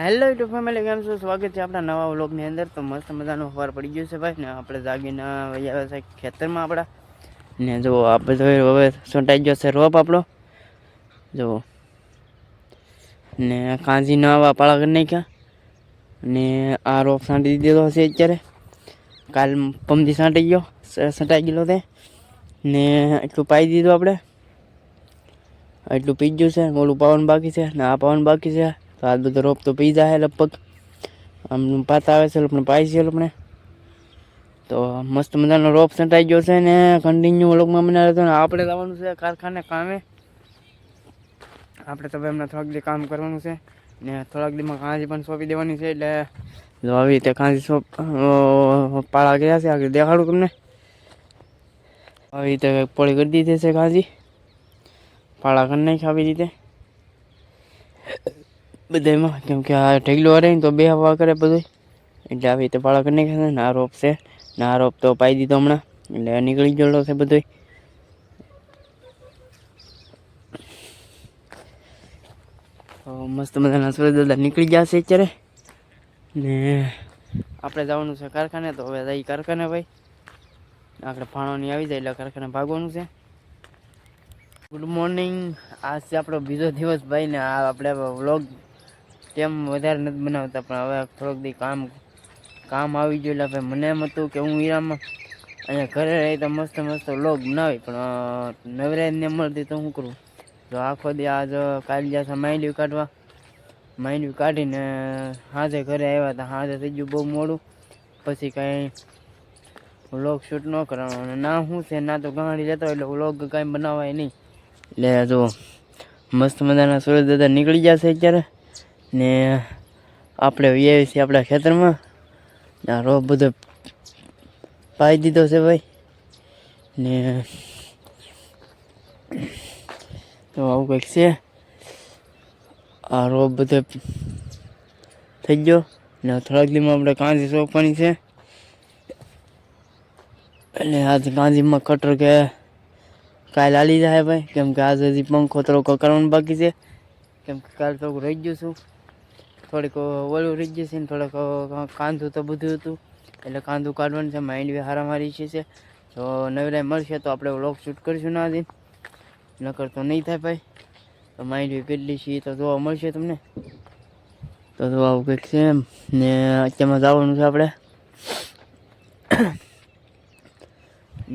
Hello YouTube family કેમ છો? સ્વાગત છે આપણા નવા વ્લોગની અંદર. તો મસ્ત મજાનો ફવાર પડી ગયો છે ભાઈ. ને આપણે જાગીને આવ્યા છે ખેતરમાં આપણા. ને જો આપણે તો હવે સોંટાઈ ગયો છે રોપ આપણો. જો ને કાંજી નવા પાળા કરી નાખ્યા. ને આ રોપ સાંટી દીધો હશે અત્યારે. કાલ પમથી સાંટી ગયો સંટાઈ ગયેલો તે. ને એટલું પાઈ દીધું આપણે. એટલું પી ગયું છે, ઓલું પાવન બાકી છે, ને આ પાવન બાકી છે. તો આ બધો રોપ તો પી જાય લગભગ. આમ પાતા આવે છે લોકોને પાઈ છે આપણે તો મસ્ત મજાનો રોપ સંટાઈ ગયો છે ને કન્ટિન્યુ લોકમાં મને હતો ને આપણે જવાનું છે કારખાને કામે. આપણે તો ભાઈ હમણાં થોડાક દી કામ કરવાનું છે. ને થોડાક દીમાં કાંજી પણ સોંપી દેવાની છે એટલે જો આવી રીતે કાંજી સોંપ પાળા ગયા છે. આગળ દેખાડું તમને. આવી રીતે પોળી કરી દીધી છે કાંજી. પાળા કરી નાખી આવી રીતે. બધામાં કેમ કે આ ઢગલો હરે તો બે હવા કરે બધું એટલે આવી રીતે પાળા નાખ્યા છે ને રોપ છે. ને રોપ તો પાઈ દીધો હમણાં. એટલે નીકળી ગયેલો છે બધું તો મસ્ત મજાના સુરજ દાદા નીકળી ગયા છે અત્યારે. ને આપણે જવાનું છે કારખાને, તો હવે જઈ કારખાને ભાઈ. આપણે ફાણોની આવી જાય એટલે કારખાને ભાગવાનું છે. ગુડ મોર્નિંગ આજ છે આપણો બીજો દિવસ ભાઈ ને આ આપણે વ્લોગ કેમ વધારે નથી બનાવતા, પણ હવે થોડોક દી કામ કામ આવી ગયું એટલે મને એમ હતું કે હું હીરામાં અહીંયા ઘરે રહી તો મસ્ત મસ્ત લોગ બનાવી, પણ નવરાજને મળતી તો શું કરું? તો આખો દી આજ કાલ ગયા માંડ્યું કાઢવા માંડ્યું કાઢીને સાંજે ઘરે આવ્યા હતા સાંજે થઈ ગયું બહુ મોડું, પછી કાંઈ વ્લોગ શૂટ ન કરવાનો અને ના શું છે, ના તો ગાડી લેતો એટલે વ્લોગ કાંઈ બનાવાય નહીં. એટલે જો, મસ્ત મજાના સુરત દાદા નીકળી જશે અત્યારે. ને આપણે વ્યાવી છીએ આપણા ખેતરમાં. ને આ રોપ બધો પાઈ દીધો છે ભાઈ. ને તો આવું કંઈક છે. આ રોપ બધો થઈ ગયો. ને થોડાક દીમાં આપણે કાંજી સોંપવાની છે. એટલે આજે કાંજીમાં કટર કે કાલ લાલી જાય ભાઈ. કેમ કે આજે હજી પંખો થોડો કરવાનું બાકી છે. કેમ કે કાલ થોડુંક રહી ગયું છું. થોડીક ઓલું રહી જશે ને થોડોક કાંદું તો બધું હતું. એટલે કાંદું કાઢવાનું છે માઇન્ડ બી હારામારી છે છે. તો નવરાય મળશે તો આપણે વ્લોગ શૂટ કરીશું ના દિન. નકર તો નહીં થાય ભાઈ. તો માઇન્ડ બી કેટલી છે તો જોવા મળશે તમને. તો જોવા આવું કંઈક છે એમ. ને અત્યારમાં જવાનું છે આપણે.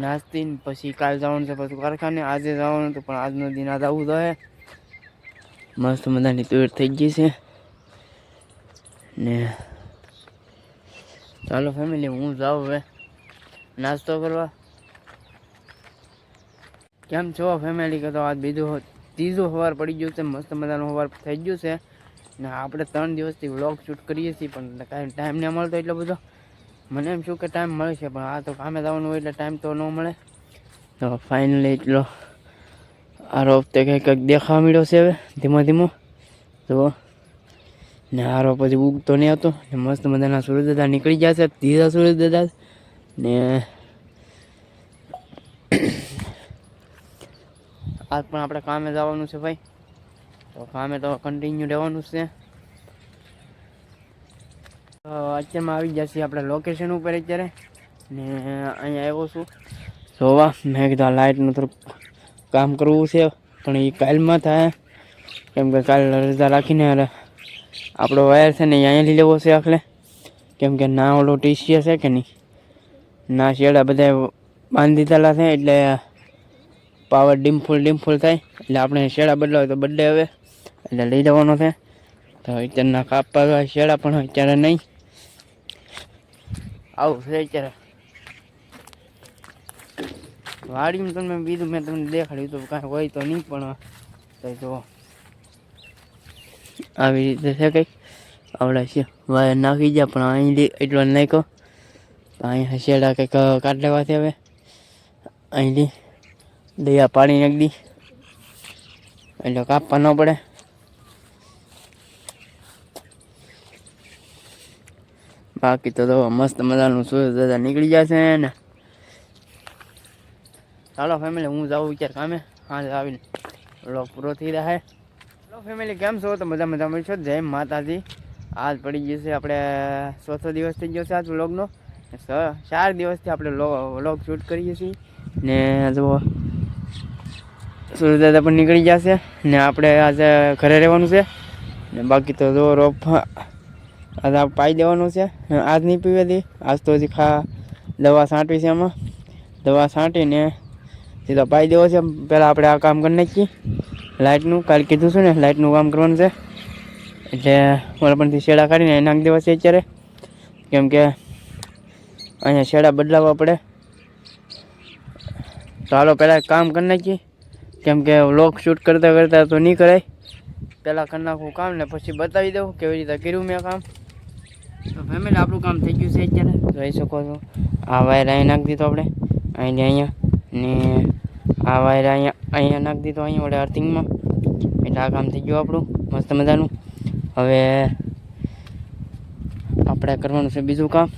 નાસ્તી પછી કાલ જવાનું છે પછી કારખાને. આજે જવાનું હતું, પણ આજનો દિન આજ આવું તો મસ્ત મજાની તૈયાર થઈ ગઈ છે. ને ચાલો ફેમિલી હું જાઉં હવે. નાસ્તો કરવા. કેમ છો ફેમિલી કે તો આજ બીજું ત્રીજું સવાર પડી ગયું છે, મસ્ત મજાનો સવાર થઈ ગયું છે. ને આપણે ત્રણ દિવસથી વ્લોગ શૂટ કરીએ છીએ, પણ કાંઈ ટાઈમ નહીં મળતો એટલો બધો. મને એમ શું કે ટાઈમ મળે છે, પણ આ તો કામે જવાનું હોય એટલે ટાઈમ તો ન મળે. તો ફાઇનલી એટલો આ રોપ તે કંઈક કંઈક દેખાવા મળ્યો છે હવે, ધીમો ધીમો. તો ને હારો પછી ઉગતો નહીં આવતો. ને મસ્ત મજાના સૂરજ દાદા નીકળી છે, ધીરા સૂરજ દાદા. ને આજ પણ આપણે કામે જવાનું છે ભાઈ. તો કામે તો કન્ટિન્યુ રહેવાનું છે. અત્યારમાં આવી ગયા છીએ આપણે લોકેશન ઉપર અત્યારે. ને અહીંયા આવ્યો છું. જોવા. મેં કીધું લાઇટનું થોડુંક કામ કરવું છે, પણ એ કાલમાં થાય. કેમ કે કાલ રજા રાખીને આપણો વાયર છે ને અહીંયા લઈ લેવો છે આખલે. કેમ કે ના ઓલો ટીસી છે કે નહીં? ના શેડા બધા બાંધી દીધેલા છે એટલે પાવર ડીમ ફૂલ થાય. એટલે આપણે શેડા બદલાવે તો બદલે હવે. એટલે લઈ જવાનો છે. તો અત્યારના કાપવા શેડા પણ અત્યારે નહીં. આવું છે અત્યારે. વાડીમાં તમને બીજું મેં તમને દેખાડ્યું તો કાંઈ હોય તો નહીં પણ તો આવી રીતે છે કંઈક. આવડે છે, વાયર નાખી ગયા, પણ અહીં એટલો નાખ્યો. અહીં શેડા કંઈક કાઢ લેવાથી હવે. અહીંથી દયા પાડી નાખી દી. એટલે કાપવા ન પડે. બાકી તો તો મસ્ત મજાનું સૂરજ દાદા નીકળી જશે ને. ચાલો ફેમિલી હું જાઉં વિચાર કામે. હા આવીને વ્લોગ પૂરો થઈ રહ્યા હેલો ફેમિલી કેમ છો? તો મજા મજા મળશો જય માતાજી. આજ પડી ગયું છે આપણે ચોથો દિવસ થઈ ગયો છે આજ વ્લોગનો. છ ચાર દિવસથી આપણે વ્લોગ શૂટ કરીએ છીએ. ને જો સૂર્યદાદા પણ નીકળી જશે ને આપણે આજે ઘરે રહેવાનું છે. ને બાકી તો જો રોપ આજે પાઈ દેવાનું છે. આજ નહીં પીવે હતી આજ તો હજી ખા દવા છાંટવી છે એમાં દવા છાંટીને સીધો પાઈ દેવો છે. પહેલાં આપણે આ કામ કરી નાખીએ. લાઇટનું કાલે કીધું છું ને લાઇટનું કામ કરવાનું છે. એટલે વળપણથી શેડા કાઢીને નાખી દેવા છે અત્યારે. કેમ કે અહીંયા શેડા બદલાવવા પડે. તો હાલો પહેલાં કામ કરી નાખીએ. કેમ કે વ્લોગ શૂટ કરતાં કરતાં તો નહીં કરાય. પહેલાં કરી નાખું કામ ને પછી બતાવી દઉં કેવી રીતે કર્યું મેં કામ. તો ફેમિલી આપણું કામ થઈ ગયું છે અત્યારે. જોઈ શકો છો. આ વાયર અહીં નાખી દીધો આપણે. અહીં અહીંયા ને આ વાયર અહીંયા અહીંયા નાખી દીધો, અહીંયા વડે અર્થિંગમાં. એટલે આ કામ થઈ ગયું આપણું, મસ્ત મજાનું. હવે આપણે કરવાનું છે બીજું કામ.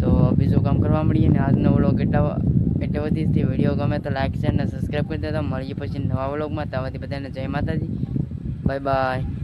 તો બીજું કામ કરવા મળીએ ને આજનો વ્લોગ એટલા એટલે બધી વીડિયો ગમે તો લાઈક શેર ને સબસ્ક્રાઈબ કરી દેતા મળીએ પછી નવા વ્લોગમાં ત્યાંથી બધાને જય માતાજી. Bye bye